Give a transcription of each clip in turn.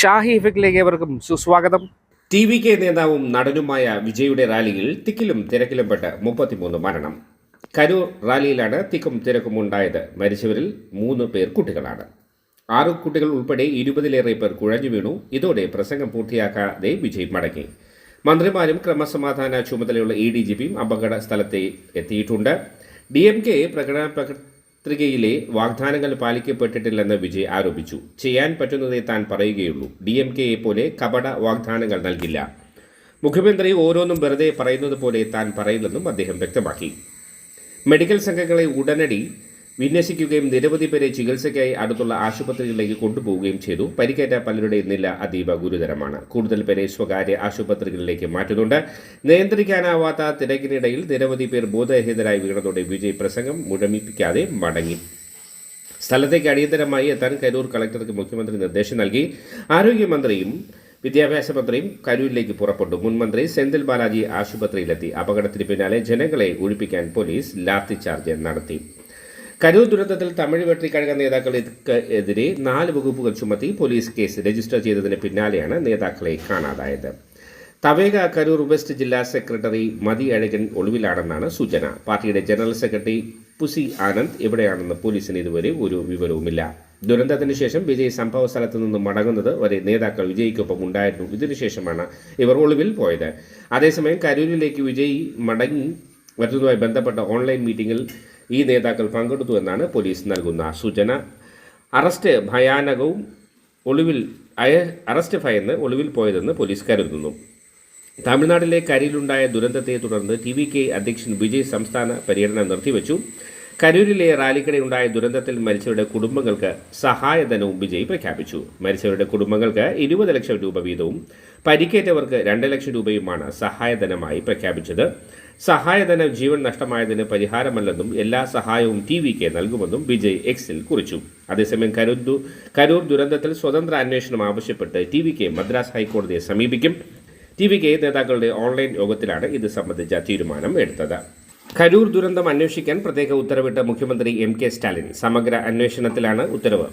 ഷാഹി ഇഫക്റ്റിലേക്ക് ഏവർക്കും സുസ്വാഗതം. T V K നേതാവും നടനുമായ വിജയുടെ റാലിയിൽ തിക്കിലും തിരക്കിലും പെട്ട് മുപ്പത്തിമൂന്ന് മരണം. കരൂർ റാലിയിലാണ് തിക്കും തിരക്കും ഉണ്ടായത്. മരിച്ചവരിൽ മൂന്ന് പേർ കുട്ടികളാണ്. ആറ് കുട്ടികൾ ഉൾപ്പെടെ ഇരുപതിലേറെ പേർ കുഴഞ്ഞു വീണു. ഇതോടെ പ്രസംഗം പൂർത്തിയാക്കാതെ വിജയ് മടങ്ങി. മന്ത്രിമാരും ക്രമസമാധാന ചുമതലയുള്ള ഇ ഡി ജി പിയും അപകട സ്ഥലത്തെ എത്തിയിട്ടുണ്ട്. ഡി എം കെ പ്രകടന പത്രികയിലെ വാഗ്ദാനങ്ങൾ പാലിക്കപ്പെട്ടിട്ടില്ലെന്ന് വിജയ് ആരോപിച്ചു. ചെയ്യാൻ പറ്റുന്നതേ താൻ പറയുകയുള്ളൂ. ഡി എം കെയെ പോലെ കപട വാഗ്ദാനങ്ങൾ നൽകില്ല. മുഖ്യമന്ത്രി ഓരോന്നും വെറുതെ പറയുന്നത് പോലെ താൻ പറയില്ലെന്നും അദ്ദേഹം വ്യക്തമാക്കി. മെഡിക്കൽ സംഘങ്ങളെ ഉടനടി വിന്യസിക്കുകയും നിരവധി പേരെ ചികിത്സയ്ക്കായി അടുത്തുള്ള ആശുപത്രികളിലേക്ക് കൊണ്ടുപോവുകയും ചെയ്തു. പരിക്കേറ്റ പലരുടെയും നില അതീവ ഗുരുതരമാണ്. കൂടുതൽ പേരെ സ്വകാര്യ ആശുപത്രികളിലേക്ക് മാറ്റുന്നുണ്ട്. നിയന്ത്രിക്കാനാവാത്ത തിരക്കിനിടയിൽ നിരവധി പേർ ബോധരഹിതരായി വീണതോടെ വിജയ് പ്രസംഗം മുഴമിപ്പിക്കാതെ മടങ്ങി. സ്ഥലത്തേക്ക് അടിയന്തരമായി എത്താൻ കരൂർ കളക്ടർക്ക് മുഖ്യമന്ത്രി നിർദ്ദേശം നൽകി. ആരോഗ്യമന്ത്രിയും വിദ്യാഭ്യാസ മന്ത്രിയും കരൂരിലേക്ക് പുറപ്പെട്ടു. മുൻ മന്ത്രി സെന്തിൽ ബാലാജി ആശുപത്രിയിലെത്തി. അപകടത്തിന് പിന്നാലെ ജനങ്ങളെ ഒഴിപ്പിക്കാൻ പോലീസ് ലാത്തിചാർജ് നടത്തി. കരൂർ ദുരന്തത്തിൽ തമിഴ് വെട്ടിക്കഴക നേതാക്കൾക്കെതിരെ നാല് വകുപ്പുകൾ ചുമത്തി പോലീസ് കേസ് രജിസ്റ്റർ ചെയ്തതിന് പിന്നാലെയാണ് നേതാക്കളെ കാണാതായത്. തവേഗ കരൂർ വെസ്റ്റ് ജില്ലാ സെക്രട്ടറി മതി അഴകൻ ഒളിവിലാണെന്നാണ് സൂചന. പാർട്ടിയുടെ ജനറൽ സെക്രട്ടറി പുസി ആനന്ദ് എവിടെയാണെന്ന് പോലീസിന് ഇതുവരെ ഒരു വിവരവുമില്ല. ദുരന്തത്തിന് ശേഷം വിജയ് സംഭവ സ്ഥലത്ത് നിന്ന് മടങ്ങുന്നത് വരെ നേതാക്കൾ വിജയ്ക്കൊപ്പം ഉണ്ടായിരുന്നു. ഇതിനുശേഷമാണ് ഇവർ ഒളിവിൽ പോയത്. അതേസമയം കരൂരിലേക്ക് വിജയ് മടങ്ങി വരുന്നതുമായി ബന്ധപ്പെട്ട ഓൺലൈൻ മീറ്റിംഗിൽ ഈ നേതാക്കൾ പങ്കെടുത്തു എന്നാണ് പോലീസ് നൽകുന്ന സൂചന. അറസ്റ്റ് ഭയാനകവും ഒളിവിൽ അയ അറസ്റ്റ് ഭയന്ന് ഒളിവിൽ പോയതെന്ന് പോലീസ് കരുതുന്നു. തമിഴ്നാട്ടിലെ കരിയിലുണ്ടായ ദുരന്തത്തെ തുടർന്ന് ടി വി കെ അധ്യക്ഷൻ വിജയ് സംസ്ഥാന പര്യടനം നിർത്തിവെച്ചു. കരൂരിലെ റാലിക്കിടെ ഉണ്ടായ ദുരന്തത്തിൽ മരിച്ചവരുടെ കുടുംബങ്ങൾക്ക് സഹായധനവും വിജയ് പ്രഖ്യാപിച്ചു. മരിച്ചവരുടെ കുടുംബങ്ങൾക്ക് ഇരുപത് ലക്ഷം രൂപ വീതവും പരിക്കേറ്റവർക്ക് രണ്ട് ലക്ഷം രൂപയുമാണ് സഹായധനമായി പ്രഖ്യാപിച്ചത്. സഹായധനം ജീവൻ നഷ്ടമായതിന് പരിഹാരമല്ലെന്നും എല്ലാ സഹായവും ടി വിക്ക് നൽകുമെന്നും വിജയ് എക്സിൽ കുറിച്ചു. അതേസമയം കരൂർ കരൂർ ദുരന്തത്തിൽ സ്വതന്ത്ര അന്വേഷണം ആവശ്യപ്പെട്ട് ടി വിക്ക് മദ്രാസ് ഹൈക്കോടതിയെ സമീപിക്കും. ടി വി കെ നേതാക്കളുടെ ഓൺലൈൻ യോഗത്തിലാണ് ഇത് സംബന്ധിച്ച തീരുമാനം എടുത്തത്. കരൂർ ദുരന്തം അന്വേഷിക്കാൻ പ്രത്യേക ഉത്തരവിട്ട മുഖ്യമന്ത്രി എം കെ സ്റ്റാലിൻ സമഗ്ര അന്വേഷണത്തിലാണ് ഉത്തരവ്.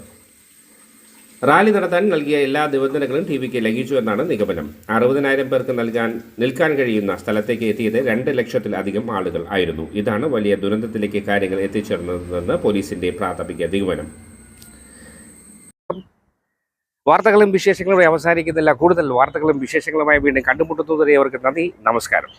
റാലി നടത്താൻ നൽകിയ എല്ലാ നിബന്ധനകളും ടി വിക്ക് ലംഘിച്ചു എന്നാണ് നിഗമനം. അറുപതിനായിരം പേർക്ക് നൽകാൻ നിൽക്കാൻ കഴിയുന്ന സ്ഥലത്തേക്ക് എത്തിയത് രണ്ട് ലക്ഷത്തിലധികം ആളുകൾ ആയിരുന്നു. ഇതാണ് വലിയ ദുരന്തത്തിലേക്ക് കാര്യങ്ങൾ എത്തിച്ചേർന്നതെന്ന് പോലീസിന്റെ പ്രാഥമിക നിഗമനം. വാർത്തകളും വിശേഷങ്ങളും അവസാനിക്കുന്നില്ല. കൂടുതൽ വാർത്തകളും വിശേഷങ്ങളുമായി വീണ്ടും കണ്ടുമുട്ടുന്നതുവരെ അവർക്ക് നന്ദി. നമസ്കാരം.